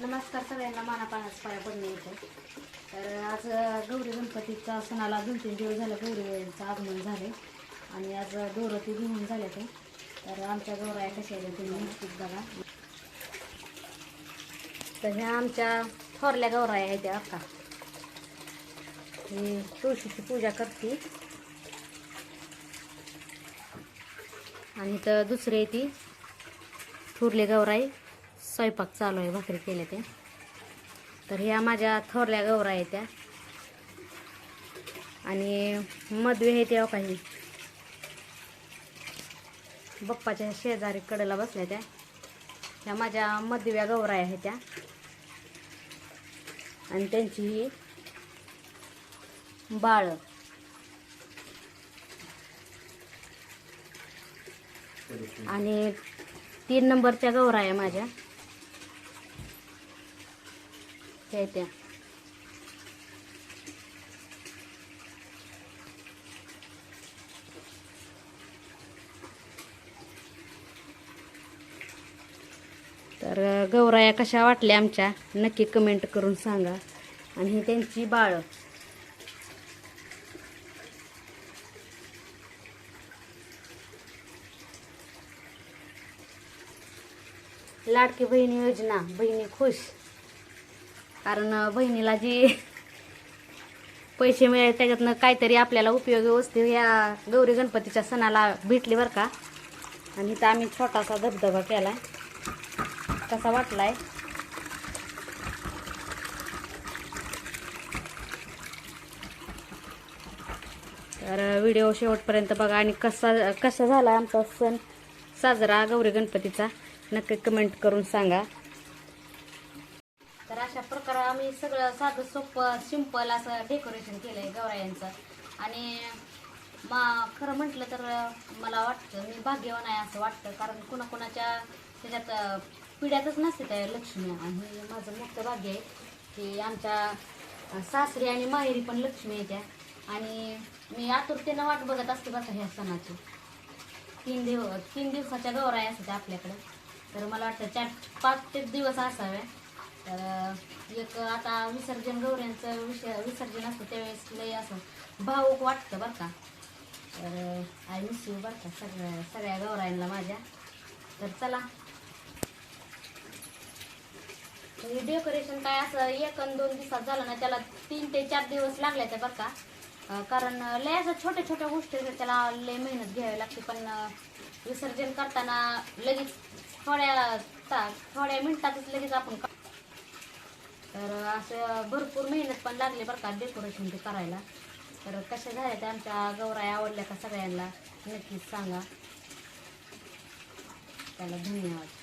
नमस्कार सगळ्यांना मानापानाच पाया पडणे येते. तर आज गौरी गणपतीचा सणाला दोन तीन दिवस झालं गौरीचं आगमन झाले. आणि आज दोरती घेऊन झाले ते. तर आमच्या गौराया कशा आहेत तुम्ही? नक्कीच बघा. तर ह्या आमच्या थोरल्या गौराया आहेत त्या अक्का ही तुळशीची पूजा करते. आणि तर दुसरी ती थोरले गौराई स्वयंपाक चालू आहे भाकरी केल्या ते तर ह्या माझ्या थोरल्या गौरा आहेत त्या. आणि मधवे आहे त्या काही बप्पाच्या शेजारी कडेला बसल्या त्या. ह्या माझ्या मधव्या गौरा आहेत त्या. आणि त्यांची ही बाळ. आणि तीन नंबरच्या गौरा आहे माझ्या. त्या त्या. तर गौराया कशा वाटल्या आमच्या? नक्की कमेंट करून सांगा. आणि ही त्यांची बाळ. लाडकी बहिणी योजना बहिणी खुश. कारण बहिणीला जी पैसे मिळाले त्याच्यातनं काहीतरी आपल्याला उपयोगी वस्तू या गौरी गणपतीच्या सणाला भेटली बरं का. आणि इथं आम्ही छोटासा धबधबा केला कसा वाटलाय? तर व्हिडिओ शेवटपर्यंत बघा आणि कसा कसा झाला आमचा सण साजरा गौरी गणपतीचा. नक्की कमेंट करून सांगा. तर अशा प्रकारे आम्ही सगळं साधं सोपं सिंपल असं डेकोरेशन केलं आहे गौरायांचं आणि मा खरं म्हटलं तर मला वाटतं मी भाग्यवान आहे असं वाटतं. कारण कुणाकुणाच्या त्याच्यात पिढ्यातच नसते त्या लक्ष्मी. आणि माझं मोठं भाग्य आहे की आमच्या सासरी आणि माहेरी पण लक्ष्मी येत्या आणि मी आतुरतेनं वाट बघत असते बघा ह्या सणाची. तीन दिव तीन दिवसाच्या गौराया असतात आपल्याकडे. तर मला वाटतं चार पाच ते दिवस असावे. तर एक आता विसर्जन गौऱ्यांचं विष विसर्जन असतं त्यावेळेस लय असं भाऊक वाटतं बरं का. तर आय मिस यू बरं का सगळ्या सगळ्या गौरायांना माझ्या. तर चला. डेकोरेशन काय असं एक आणि दोन दिवसात झालं ना त्याला तीन ते चार दिवस लागले ते बरं का. कारण लय असं छोट्या छोट्या गोष्टी आहेत, त्याला लय मेहनत घ्यावी लागते पण विसर्जन करताना लगेच थोड्या थोड्या मिनिटातच लगेच आपण तर असं भरपूर मेहनत पण लागली बरं का डेकोरेशन ते करायला. तर कशा झाल्या त्या आमच्या गौराया आवडल्या का सगळ्यांना? नक्कीच सांगा. त्याला धन्यवाद.